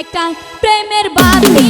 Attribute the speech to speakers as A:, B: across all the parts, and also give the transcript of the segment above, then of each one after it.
A: একটা প্রেমের বাতি।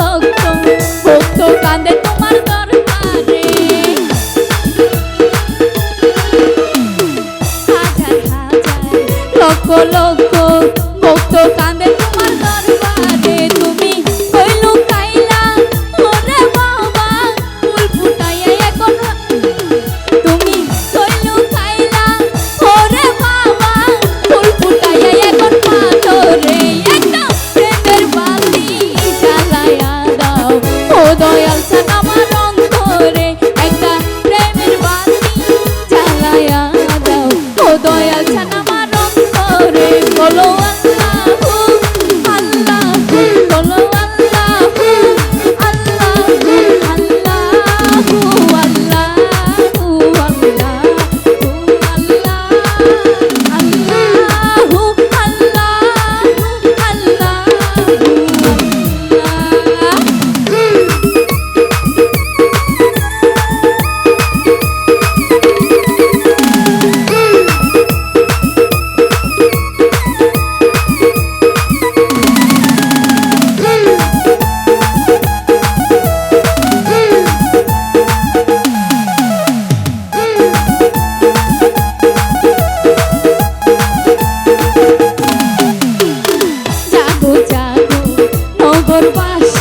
A: লক্ষ ভক্ত কান্দে তোমার দরবারে। হাজার হাজার লক্ষ Ouro baixo.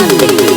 A: 你。